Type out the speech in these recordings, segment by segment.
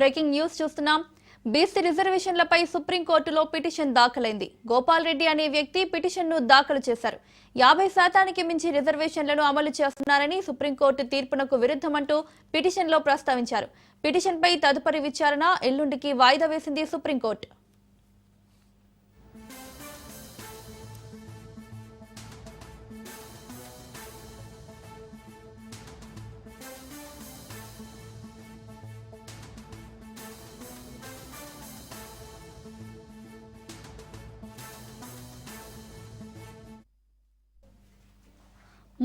Breaking news చూస్తున్నాం. BC రిజర్వేషన్లపై సుప్రీంకోర్టులో పిటిషన్ దాఖలైంది. గోపాల్ రెడ్డి అనే వ్యక్తి పిటిషన్ను దాఖలు చేశారు. యాభై శాతానికి మించి రిజర్వేషన్లను అమలు చేస్తున్నారని సుప్రీంకోర్టు తీర్పునకు విరుద్ధమంటూ పిటిషన్లో ప్రస్తావించారు. పిటిషన్పై తదుపరి విచారణ ఎల్లుండికి వాయిదా వేసింది సుప్రీంకోర్టు.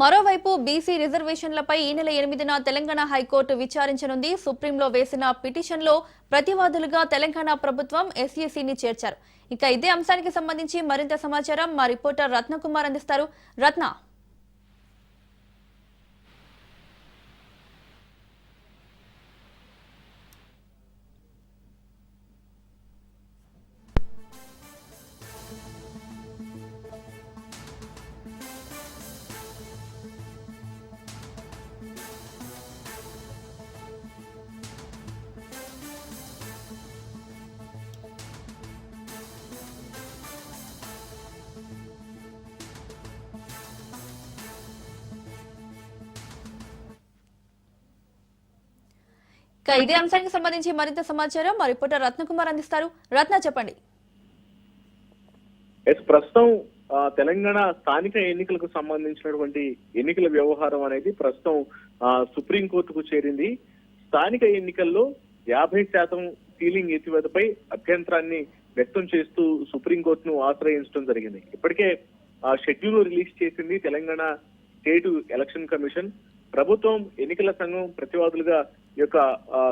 మరోవైపు బీసీ రిజర్వేషన్లపై ఈ నెల ఎనిమిదిన తెలంగాణ హైకోర్టు విచారించనుంది. సుప్రీంలో వేసిన పిటిషన్లో ప్రతివాదులుగా తెలంగాణ ప్రభుత్వం ఎస్ఈసీని చేర్చారు. ఇక ఇదే అంశానికి సంబంధించి మరింత సమాచారం మా రిపోర్టర్ రత్నకుమార్ అందిస్తారు. రత్న. ఇదే అంశానికి సంబంధించి మరింత సమాచారం మా రిపోర్టర్ రత్నకుమార్ అందిస్తారు. రత్న చెప్పండి. ఎస్ ప్రస్తుతం తెలంగాణ స్థానిక ఎన్నికలకు సంబంధించినటువంటి ఎన్నికల వ్యవహారం అనేది ప్రస్తుతం సుప్రీంకోర్టుకు చేరింది. స్థానిక ఎన్నికల్లో యాభై శాతం సీలింగ్ ఎత్తివేతపై అభ్యంతరాన్ని వ్యక్తం చేస్తూ సుప్రీం కోర్టును ఆశ్రయించడం జరిగింది. ఇప్పటికే ఆ షెడ్యూల్ రిలీజ్ చేసింది తెలంగాణ స్టేట్ ఎలక్షన్ కమిషన్. ప్రభుత్వం ఎన్నికల సంఘం ప్రతివాదులుగా యొక్క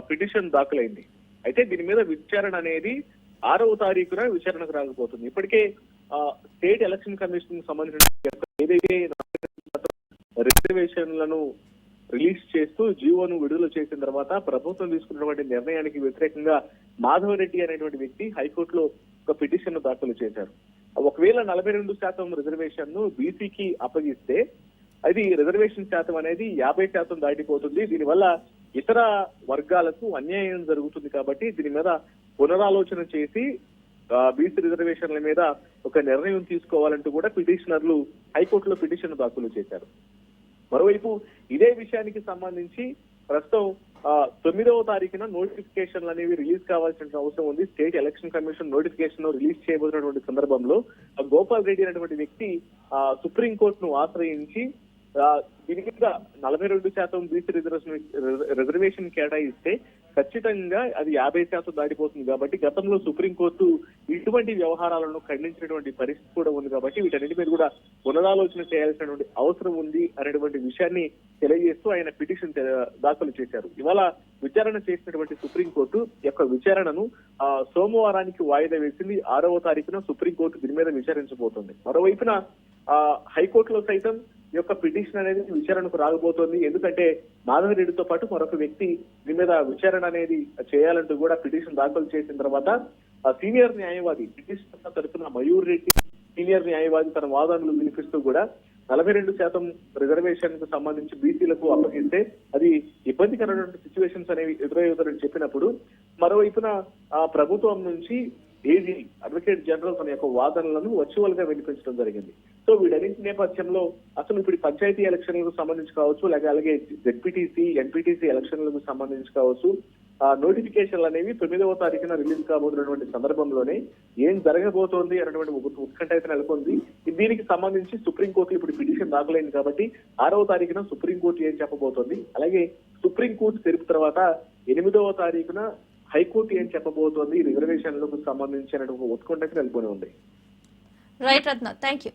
పిటిషన్ దాఖలైంది. అయితే దీని మీద విచారణ అనేది ఆరవ తారీఖున విచారణకు రాకపోతుంది. ఇప్పటికే స్టేట్ ఎలక్షన్ కమిషన్ సంబంధించిన ఏదైతే రిజర్వేషన్లను రిలీజ్ చేస్తూ జీవోను విడుదల చేసిన తర్వాత ప్రభుత్వం తీసుకున్నటువంటి నిర్ణయానికి వ్యతిరేకంగా మాధవరెడ్డి అనేటువంటి వ్యక్తి హైకోర్టులో ఒక పిటిషన్ దాఖలు చేశారు. ఒకవేళ నలభై రెండు శాతం రిజర్వేషన్ను బీసీకి అప్పగిస్తే అది రిజర్వేషన్ శాతం అనేది యాభై శాతం దాటిపోతుంది. దీనివల్ల ఇతర వర్గాలకు అన్యాయం జరుగుతుంది కాబట్టి దీని మీద పునరాలోచన చేసి బీసీ రిజర్వేషన్ల మీద ఒక నిర్ణయం తీసుకోవాలంటూ కూడా పిటిషనర్లు హైకోర్టులో పిటిషన్ దాఖలు చేశారు. మరోవైపు ఇదే విషయానికి సంబంధించి ప్రస్తుతం తొమ్మిదవ తారీఖున నోటిఫికేషన్లు అనేవి రిలీజ్ కావాల్సిన అవసరం ఉంది. State election commission notification release చేయబోతున్నటువంటి సందర్భంలో గోపాల్ రెడ్డి అనేటువంటి వ్యక్తి ఆ, సుప్రీం కోర్టును ఆశ్రయించి దీని మీద నలభై రెండు శాతం బీసీ రిజర్వేషన్ రిజర్వేషన్ కేటాయిస్తే ఖచ్చితంగా అది యాభై శాతం దాటిపోతుంది కాబట్టి గతంలో సుప్రీంకోర్టు ఇటువంటి వ్యవహారాలను ఖండించినటువంటి పరిస్థితి కూడా ఉంది కాబట్టి వీటన్నిటి మీద కూడా పునరాలోచన చేయాల్సినటువంటి అవసరం ఉంది అనేటువంటి విషయాన్ని తెలియజేస్తూ ఆయన పిటిషన్ దాఖలు చేశారు. ఇవాళ విచారణ చేసినటువంటి సుప్రీంకోర్టు యొక్క విచారణను ఆ, సోమవారానికి వాయిదా వేసింది. ఆరవ తారీఖున సుప్రీంకోర్టు దీని మీద విచారించబోతోంది. మరోవైపున ఆ, హైకోర్టులో సైతం యొక్క పిటిషన్ అనేది విచారణకు రాకపోతుంది. ఎందుకంటే మాధవరెడ్డితో పాటు మరొక వ్యక్తి దీని మీద విచారణ అనేది చేయాలంటూ కూడా పిటిషన్ దాఖలు చేసిన తర్వాత ఆ సీనియర్ న్యాయవాది పిటిషన్ తరఫున మయూర్ రెడ్డి సీనియర్ న్యాయవాది తన వాదనలు వినిపిస్తూ కూడా నలభై రెండు శాతం రిజర్వేషన్కు సంబంధించి బీసీలకు అప్పగిస్తే అది ఇబ్బందికరమైనటువంటి సిచ్యువేషన్స్ అనేవి ఎదురవుతారని చెప్పినప్పుడు మరోవైపున ఆ ప్రభుత్వం నుంచి ఏజీ అడ్వకేట్ జనరల్ తన యొక్క వాదనలను వర్చువల్గా వినిపించడం జరిగింది. సో వీటన్నింటి నేపథ్యంలో అసలు ఇప్పుడు పంచాయతీ ఎలక్షన్లకు సంబంధించి కావచ్చు లేక అలాగే జెడ్పీటీసీ ఎన్పీటీసీ ఎలక్షన్లకు సంబంధించి కావచ్చు ఆ నోటిఫికేషన్లు అనేవి తొమ్మిదవ తారీఖున రిలీజ్ కాబోతున్నటువంటి సందర్భంలోనే ఏం జరగబోతోంది అనేటువంటి ఉత్కంఠ అయితే నెలకొంది. దీనికి సంబంధించి సుప్రీంకోర్టు ఇప్పుడు పిటిషన్ దాఖలైంది కాబట్టి ఆరవ తారీఖున సుప్రీంకోర్టు ఏం చెప్పబోతోంది? అలాగే సుప్రీంకోర్టు తెరుపు తర్వాత ఎనిమిదవ తారీఖున హైకోర్టు ఏం చెప్పబోతోంది? రిజర్వేషన్లకు సంబంధించినటువంటి ఒక ఉత్కంఠకి నెలకొని ఉంది. Right Ratna thank you